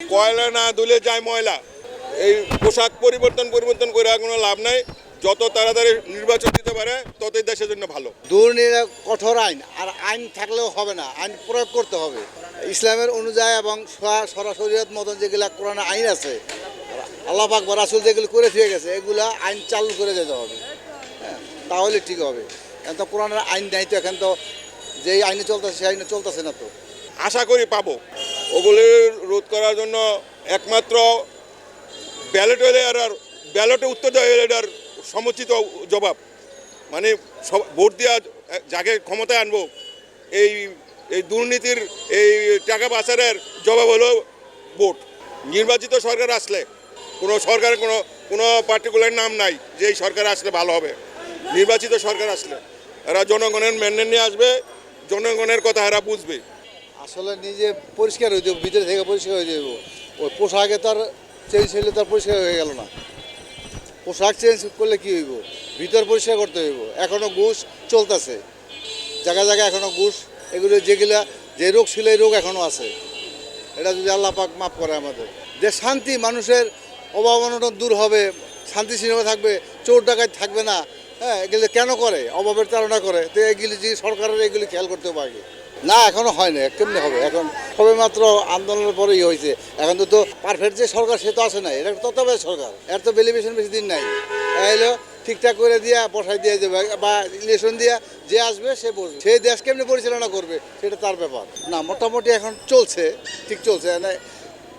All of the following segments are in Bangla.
কয়লা না ধুলে যায় ময়লা। এই পোশাক পরিবর্তন পরিবর্তন করে কোনো লাভ নাই। যত তাড়াতাড়ি নির্বাচন দিতে পারে ততই দেশের জন্য ভালো। দুর্নীতি কঠোর আইন আর আইন থাকলেও হবে না আইন প্রয়োগ করতে হবে। ইসলামের অনুযায়ী এবং সরাসরিয়ত মতন যেগুলা কোরআন আইন আছে আল্লাহ পাক বা রাসুল যেগুলো করে ফিরে গেছে এগুলা আইন চালু করে যেতে হবে। হ্যাঁ তাহলে ঠিক হবে। এখন তো কোরআনের আইন নেই তো এখন তো যেই আইনে চলতেছে সেই আইনে চলতেছে না তো। আশা করি পাবো। ওগুলি রোধ করার জন্য একমাত্র ব্যালট হলে আর ব্যালটে উত্তর দেওয়া এটার সমুচিত জবাব। মানে সব ভোট দেওয়া যাকে ক্ষমতায় আনব, এই এই দুর্নীতির এই টাকা পাচারের জবাব হলো ভোট। নির্বাচিত সরকার আসলে, কোনো সরকারের কোনো কোনো পার্টিকুলার নাম নাই যে এই সরকার আসলে ভালো হবে। নির্বাচিত সরকার আসলে। এরা জনগণের মেনে নিয়ে আসবে, জনগণের কথা এরা বুঝবে। আসলে নিজে পরিষ্কার হয়ে যাব, ভিতরে থেকে পরিষ্কার হয়ে যাব। ওই পোশাকে তার চেঞ্জ হইলে তার পরিষ্কার হয়ে গেল না। পোশাক চেঞ্জ করলে কি হইব? ভিতর পরিষ্কার করতে হইব। এখনও ঘুষ চলতেছে। জায়গায় জায়গায় এখনও ঘুষ, এগুলো যেগুলা, যে রোগ ছিল এই রোগ এখনও আছে। এটা যদি আল্লাহ পাক মাফ করে আমাদের। যে শান্তি মানুষের অভাব অনটন দূর হবে, শান্তি সিনেমা থাকবে, চোর ডাকাত থাকবে না হ্যাঁ এগুলো কেন করে? অভাবের তাড়না করে। তো এগুলি যে সরকারের এগুলি খেয়াল করতে আগে। না, এখনও হয় না কেমনি হবে? এখন সবে মাত্র আন্দোলনের পরেই হয়েছে। এখন তো তো পারফেক্ট যে সরকার, সে তো আসে নাই এটা তত্ত্বাবধায়ক সরকার। এর তো বেলিভেশন বেশি দিন নাই। এলো, ঠিকঠাক করে দিয়া বসাই দিয়ে যাবে বা ইলেকশন দিয়া যে আসবে, সে বসবে। সেই দেশ কেমনি পরিচালনা করবে, সেটা তার ব্যাপার। না, মোটামুটি এখন চলছে, ঠিক চলছে। মানে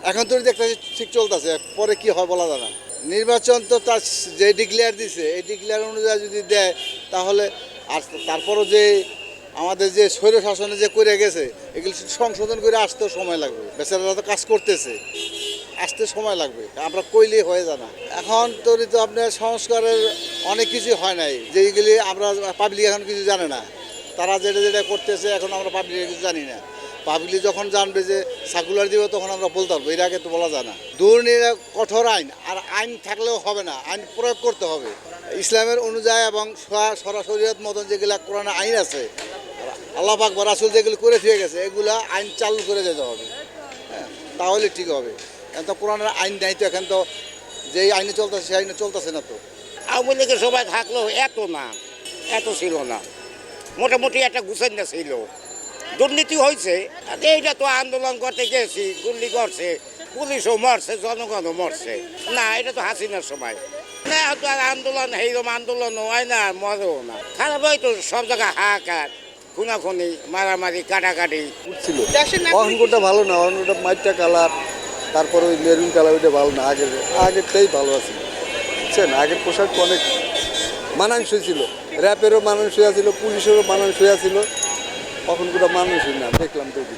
এখন তো দেখতেছি ঠিক চলতেছে। পরে কি হয় বলা যায় না। নির্বাচন তো তার যে ডিক্লেয়ার দিছে, এই ডিক্লেয়ার অনুযায়ী যদি দেয়, তাহলে আর তারপরও যে আমাদের যে স্বৈর শাসনে যে করে গেছে, এগুলো সংশোধন করে আসতেও সময় লাগবে। বেচারারা তো কাজ করতেছে। আসতে সময় লাগবে। আমরা কইলেই হয়ে যায় না। এখন তৈরি তো আপনার সংস্কারের অনেক কিছু হয় নাই। যেগুলি আমরা পাবলিক এখন কিছু জানে না। তারা যেটা যেটা করতেছে, এখন আমরা পাবলিক কিছু জানি না। পাবলিক যখন জানবে যে সার্কুলার দিবে, তখন আমরা বলতে পারব। এর আগে তো বলা যায় না। দুর্নীতি কঠোর আইন। আর আইন থাকলেও হবে না। আইন প্রয়োগ করতে হবে। ইসলামের অনুযায়ী এবং সরাসরিয়ত মতন যেগুলা কোরআন আইন আছে আল্লাহ পাক বা রাসুল যেগুলো করে ফিরে গেছে, এগুলো আইন চালু করে যেতে হবে। হ্যাঁ তাহলে ঠিক হবে। এখন তো কোরআনের আইন নেই তো, এখন তো যেই আইনে চলতেছে সেই আইনে চলতেছে না তো। আওয়ামী লীগের সবাই থাকলেও এত না, এত ছিল না। মোটামুটি একটা গুছান্না ছিল। দুর্নীতি হয়েছে এইটা তো আন্দোলন করতে গেছি গুল্লি করছে, পুলিশও মরছে, জনগণও মরছে। না, এটা তো হাসিনার সময়। না, তো আন্দোলন, এইরকম আন্দোলন হয় না মরেও না। খারাপ হয় তো সব জায়গায় হাহাকার। খুনাখুনি মারামারি কাটাকাটি। ছিল অহংকরটা ভালো না অহংকরটা মাইটটা কালার তারপরে ওই মেরুন কালার ওইটা ভালো না আগের আগেরটাই ভালো আছে বুঝছেন? আগের পোশাক অনেক মানানসই ছিল। র্যাপেরও মানানসই আছিল পুলিশেরও মানানসই আছিল। তখন মানানসই মানুষই না দেখলাম তো ওদিকে।